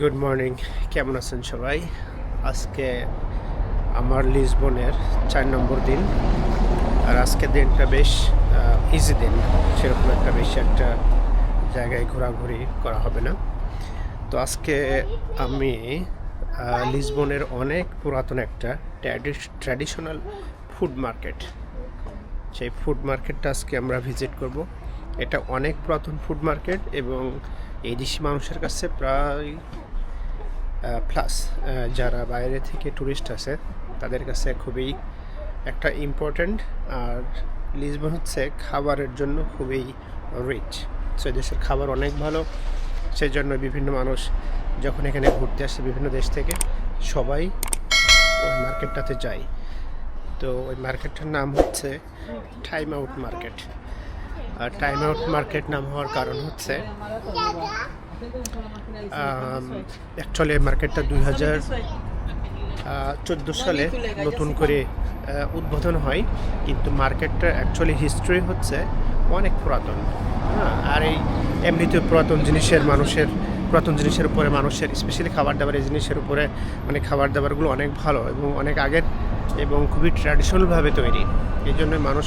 Good morning কেমন আছেন সবাই? আজকে আমার লিসবনের চার নম্বর দিন। আর আজকে দিনটা বেশ ইজি দিন। সেরকম একটা বেশি একটা জায়গায় ঘোরাঘুরি করা হবে না। তো আজকে আমি লিসবনের অনেক পুরাতন একটা ট্র্যাডিশনাল ফুড মার্কেট সেই ফুড মার্কেটটা আজকে আমরা ভিজিট করব। এটা অনেক পুরাতন ফুড মার্কেট এবং এই দেশি মানুষের কাছে প্রায় প্লাস যারা বাইরে থেকে ট্যুরিস্ট আছে, তাদের কাছে খুবই একটা ইম্পর্ট্যান্ট আর লিসবন হচ্ছে খাবারের জন্য খুবই রিচ সো দেশের খাবার অনেক ভালো সেই জন্য বিভিন্ন মানুষ যখন এখানে ঘুরতে আসে বিভিন্ন দেশ থেকে, সবাই ওই মার্কেটটাতে যায়। তো ওই মার্কেটটার নাম হচ্ছে টাইম আউট মার্কেট আর টাইম আউট মার্কেট নাম হওয়ার কারণ হচ্ছে অ্যাকচুয়ালি মার্কেটটা দুই হাজার চোদ্দ সালে নতুন করে উদ্বোধন হয়। কিন্তু মার্কেটটা অ্যাকচুয়ালি হিস্ট্রি হচ্ছে অনেক পুরাতন। হ্যাঁ আর এই এমনিতে পুরাতন জিনিসের মানুষের, পুরাতন জিনিসের উপরে মানুষের স্পেশালি খাবার দাবারের জিনিসের উপরে মানে খাবার দাবারগুলো অনেক ভালো এবং অনেক আগের এবং খুবই ট্র্যাডিশনালভাবে তৈরি। এই জন্য মানুষ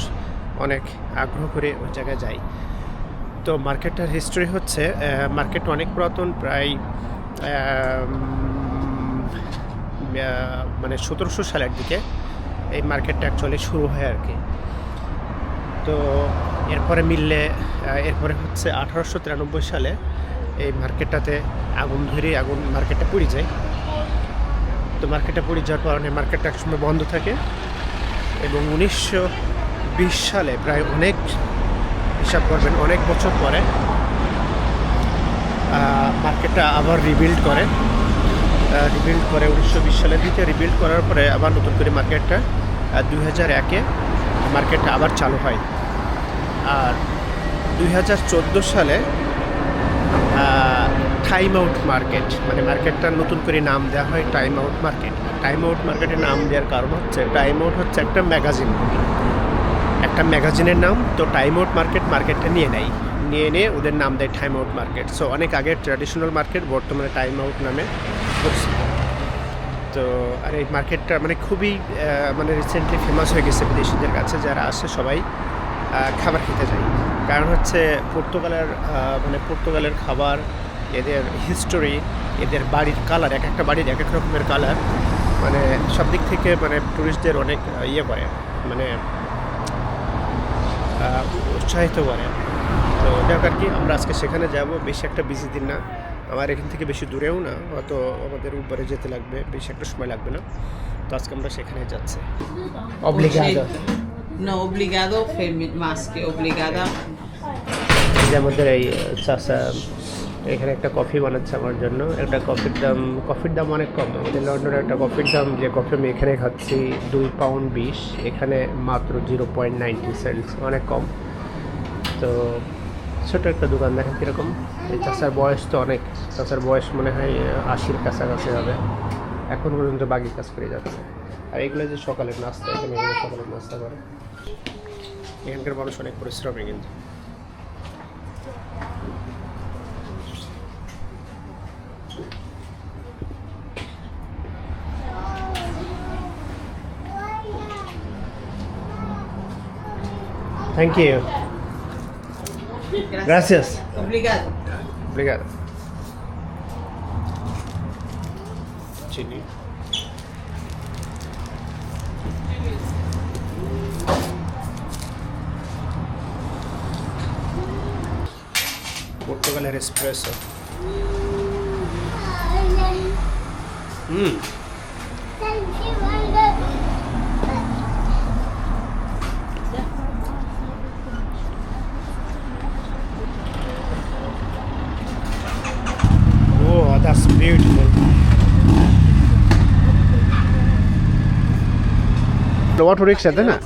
অনেক আগ্রহ করে ওই জায়গায় যায়। তো মার্কেটটার হিস্ট্রি হচ্ছে মার্কেট অনেক পুরাতন, প্রায় মানে সতেরোশো সালের দিকে এই মার্কেটটা অ্যাকচুয়ালি শুরু হয় আর কি। তো এরপরে মিললে এরপরে হচ্ছে আঠারোশো তিরানব্বই সালে এই মার্কেটটাতে আগুন ধরে আগুন মার্কেটটা পুড়ে যায়। তো মার্কেটটা পুড়ে যাওয়ার কারণে মার্কেটটা একসময় বন্ধ থাকে এবং উনিশশো বিশ সালে প্রায় অনেক হিসাব করবেন, অনেক বছর পরে মার্কেটটা আবার রিবিল্ড করে। রিবিল্ড করে উনিশশো বিশ সালের দিকে রিবিল্ড করার পরে আবার নতুন করে মার্কেটটা দুই হাজার একে মার্কেটটা আবার চালু হয়। আর দুই হাজার চোদ্দ সালে টাইম আউট মার্কেট মানে মার্কেটটার নতুন করে নাম দেওয়া হয় time out market time out মার্কেটের নাম দেওয়ার কারণ হচ্ছে টাইম আউট হচ্ছে একটা ম্যাগাজিন। একটা ম্যাগাজিনের নাম, তো টাইম আউট মার্কেট মার্কেটটা নিয়ে নেয় নিয়ে নিয়ে ওদের নাম দেয় টাইম আউট মার্কেট সো অনেক আগের ট্র্যাডিশনাল মার্কেট বর্তমানে টাইম আউট নামে। তো, আর এই মার্কেটটা মানে খুবই মানে রিসেন্টলি ফেমাস হয়ে গেছে বিদেশিদের কাছে, যারা আসে সবাই খাবার খেতে যায়। কারণ হচ্ছে পর্তুগালের মানে পর্তুগালের খাবার, এদের হিস্টোরি এদের বাড়ির কালার এক একটা বাড়ির এক এক রকমের কালার মানে সব দিক থেকে মানে টুরিস্টদের অনেক ইয়ে করে। মানে উৎসাহিত করে। তো যাক আর কি আমরা আজকে সেখানে যাব। বেশি একটা বিজি দিন না। আমার এখান থেকে বেশি দূরেও না হয়তো আমাদের উপরে যেতে লাগবে বেশি একটা সময় লাগবে না। তো আজকে আমরা সেখানে যাচ্ছি. No, obrigado, femi- maschio, obrigada. যে আমাদের এই চাষা এখানে একটা কফি বানাচ্ছে আমার জন্য। একটা কফির দাম কফির দাম অনেক কম। আমাদের লন্ডনে একটা কফির দাম, যে কফি আমি এখানে খাচ্ছি দুই পাউন্ড বিশ, এখানে মাত্র জিরো পয়েন্ট নাইনটি সেন্টস, অনেক কম। তো ছোট একটা দোকান, দেখেন কীরকম। এই চাষার বয়স তো অনেক চাষার বয়স মনে হয় আশির কাছাকাছি হবে। এখন পর্যন্ত বাকি কাজ করে যাচ্ছে। আর এগুলো যে সকালের নাস্তা, এখানে সকালের নাস্তা করে। এখানকার মানুষ অনেক পরিশ্রমী কিন্তু। Thank you. Gracias. Obrigado. Obrigado. Chili. Portugal espresso. Hum. Auto rickshaw তাই না?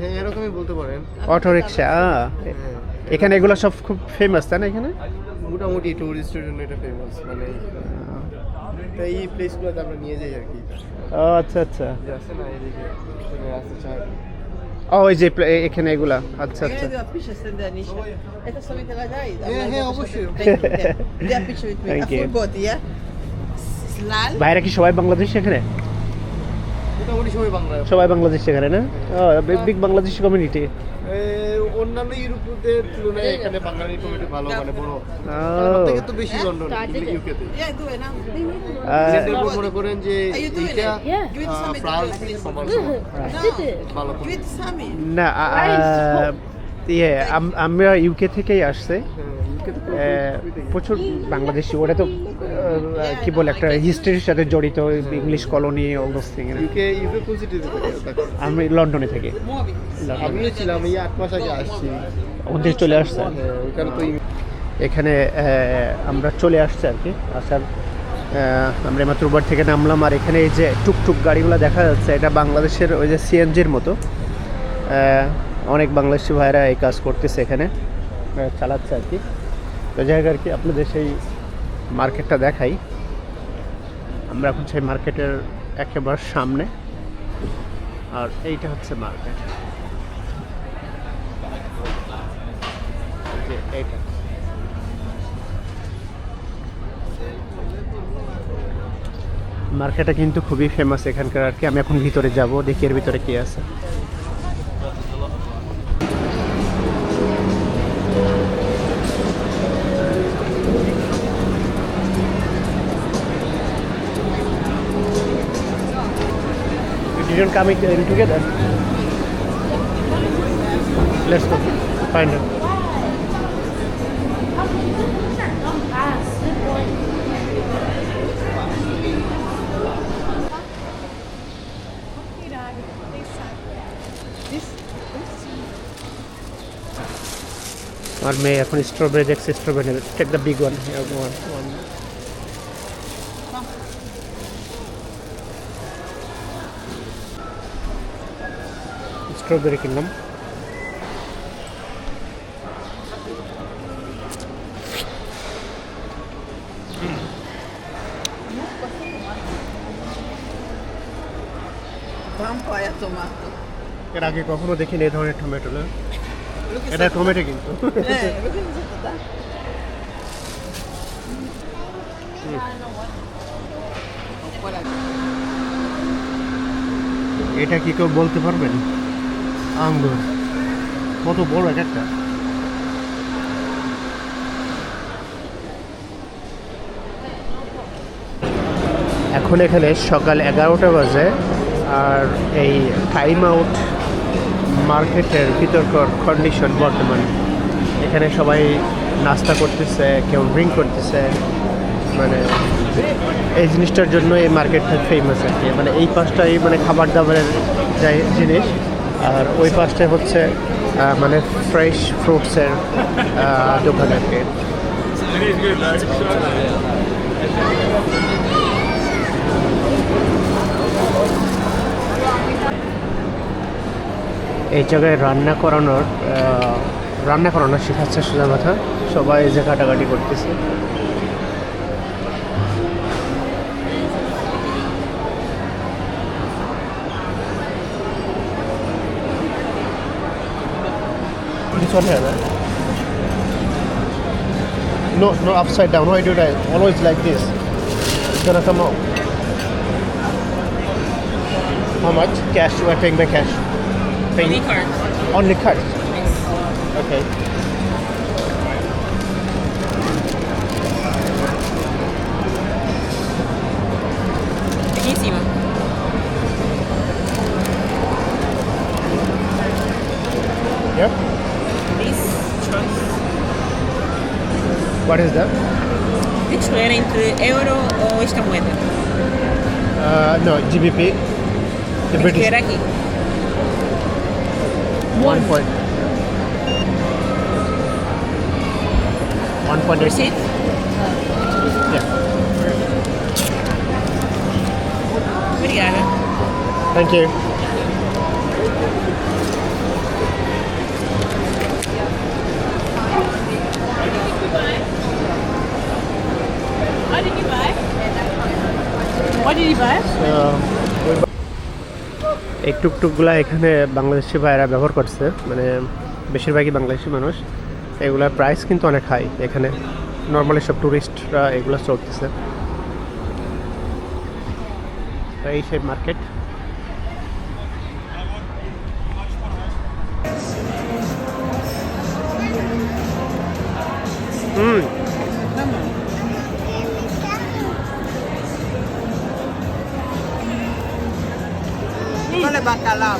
হ্যাঁ এরকমই বলতে পারেন অটো রিক্সা এখানে এগুলো সব খুব ফেমাস তাই না এখানে? মোটামুটি টুরিস্টের জন্য এটা ফেমাস মানে তো এই প্লেসগুলোতে আমরা নিয়ে যাই আর কি। ও আচ্ছা আচ্ছা। ও ওই যে এখানে এগুলা আচ্ছা আচ্ছা। body, yeah? Slal. ভাইরা কি সবাই বাংলাদেশ এখানে? সবাই বাংলা। সবাই বাংলাদেশ এখানে না? বিগ বাংলাদেশ কমিউনিটি অন্যান্য ইউরোপদের তুলনায় এখানে বাঙালি কমিটি ভালো মানে বড়। থেকে তো বেশি লন্ডন ইউকেতে it now. ইংল্যান্ডের উপর মনে করেন যে এইটা. ফ্রান্স সমান ভালো. না ইয়ে আমরা ইউকে থেকেই আসছে। প্রচুর বাংলাদেশি ওরা তো কি বলে একটা হিস্ট্রির সাথে জড়িত English colony all those thing আমি লন্ডনে থাকি। Muovi. আমিও ছিলাম এই আট মাস আগে আসছি। ওদের চলে আসছে? হ্যাঁ, এখানে আমরা চলে আসছি আর কি আসার আমরা মাত্র উবার থেকে নামলাম আর এখানে এই যে টুকটুক গাড়িগুলো দেখা যাচ্ছে এটা বাংলাদেশের ওই যে সিএনজির মতো। অনেক বাংলাদেশি ভাইরা এই কাজ করতেছে এখানে চালাচ্ছে আর কি। তো যাই আর কি, আপনাদের সেই মার্কেটটা দেখাই। আমরা এখন সেই মার্কেটের একেবারে সামনে। আর এইটা হচ্ছে মার্কেট। এইটা। মার্কেটটা কিন্তু খুবই ফেমাস এখানকার আর কি। আমি এখন ভিতরে যাব, দেখি এর ভিতরে কি আছে। You didn't come it- in together? Let's go. Find it. আমার মেয়ে এখন স্ট্রবেরি দেখছে স্ট্রবেরি নেবে take the big one one Strawberry কিনলাম. এর আগে কখনো দেখিনি এই ধরনের টমেটো না এটা টমেটো কিন্তু. এটা কি কেউ বলতে পারবেন আঙ্গুর। কত বড় এক একটা। এখন এখানে সকাল এগারোটা বাজে, আর এই টাইম আউট মার্কেটের ভিতরকার কন্ডিশন বর্তমান। এখানে সবাই নাস্তা করতেছে, কেউ ড্রিঙ্ক করতেছে মানে এই জিনিসটার জন্য এই মার্কেটটা ফেমাস আর কি। মানে এই পাশটাই মানে খাবার দাবারের যাই জিনিস আর ওই পাশটায় হচ্ছে মানে ফ্রেশ ফ্রুটসের দোকান আর কি। এই জায়গায় রান্না করানোর রান্না করানো শেখাচ্ছে সোজা কথা। সবাই যে কাটাকাটি করতেছে। This one here, right? No, no, upside down. Why do I always like this? It's gonna come out. How much? Cash? You are paying by cash? Paying card. Only card. Okay. What is that? Which one entre euro o esta moeda? Uh, no, GBP. The Tem British aqui. one point. One point. Receipt? Yeah. Obrigada. Thank you. এই টুকটুকগুলা এখানে বাংলাদেশি ভাইয়েরা ব্যবহার করছে। মানে বেশিরভাগই বাংলাদেশি মানুষ। এগুলার price কিন্তু অনেক হাই এখানে নর্মালি সব ট্যুরিস্টরা এগুলো চলতেছে। এই সেই মার্কেট হুম। Bacalao.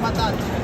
Boa tarde.